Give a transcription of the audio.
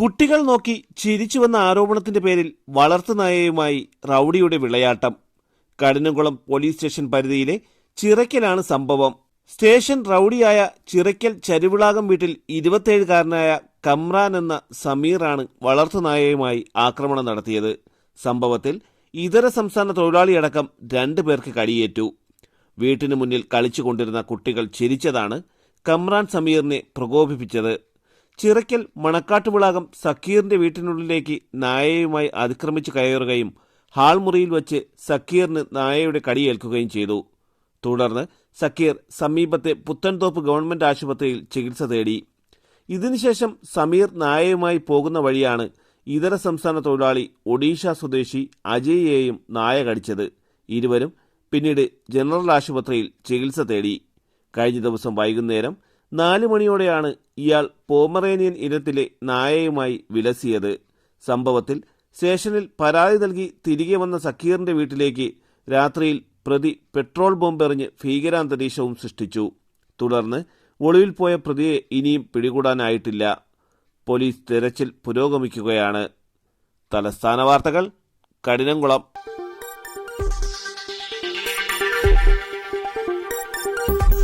കുട്ടികൾ നോക്കി ചിരിച്ചുവെന്ന ആരോപണത്തിന്റെ പേരിൽ വളർത്തുനായയുമായി റൌഡിയുടെ വിളയാട്ടം. കഠിനംകുളം പോലീസ് സ്റ്റേഷൻ പരിധിയിലെ ചിറയ്ക്കലാണ് സംഭവം. സ്റ്റേഷൻ റൌഡിയായ ചിറയ്ക്കൽ ചരുവിളാകം വീട്ടിൽ ഇരുപത്തേഴുകാരനായ കമ്രാൻ എന്ന സമീറാണ് വളർത്തുനായയുമായി ആക്രമണം നടത്തിയത്. സംഭവത്തിൽ ഇതര സംസ്ഥാന തൊഴിലാളിയടക്കം രണ്ടു പേർക്ക് കടിയേറ്റു. വീട്ടിനു മുന്നിൽ കളിച്ചുകൊണ്ടിരുന്ന കുട്ടികൾ ചിരിച്ചതാണ് കമ്രാൻ സമീറിനെ പ്രകോപിപ്പിച്ചത്. ചിറയ്ക്കൽ മണക്കാട്ടുവിളാകം സക്കീറിന്റെ വീട്ടിനുള്ളിലേക്ക് നായയുമായി അതിക്രമിച്ചു കയറുകയും ഹാൾ മുറിയിൽ വച്ച് സക്കീറിന് നായയുടെ കടിയേൽക്കുകയും ചെയ്തു. തുടർന്ന് സക്കീർ സമീപത്തെ പുത്തൻതോപ്പ് ഗവൺമെന്റ് ആശുപത്രിയിൽ ചികിത്സ തേടി. ഇതിനുശേഷം സമീർ നായയുമായി പോകുന്ന വഴിയാണ് ഇതര സംസ്ഥാന തൊഴിലാളി ഒഡീഷ സ്വദേശി അജയ്യെയും നായ കടിച്ചത്. ഇരുവരും പിന്നീട് ജനറൽ ആശുപത്രിയിൽ ചികിത്സ തേടി. കഴിഞ്ഞ ദിവസം വൈകുന്നേരം നാല് മണിയോടെയാണ് ഇയാൾ പോമറേനിയൻ ഇനത്തിലെ നായയുമായി വിലസിയത്. സംഭവത്തിൽ സ്റ്റേഷനിൽ പരാതി നൽകി തിരികെ വന്ന സക്കീറിന്റെ വീട്ടിലേക്ക് രാത്രിയിൽ പ്രതി പെട്രോൾ ബോംബ് ബോംബെറിഞ്ഞ് ഭീകരാന്തരീക്ഷവും സൃഷ്ടിച്ചു. തുടർന്ന് ഒളിവിൽ പോയ പ്രതിയെ ഇനിയും പിടികൂടാനായിട്ടില്ല. പോലീസ് തെരച്ചിൽ പുരോഗമിക്കുകയാണ്. തലസ്ഥാന വാർത്തകൾ കഠിനംകുളം.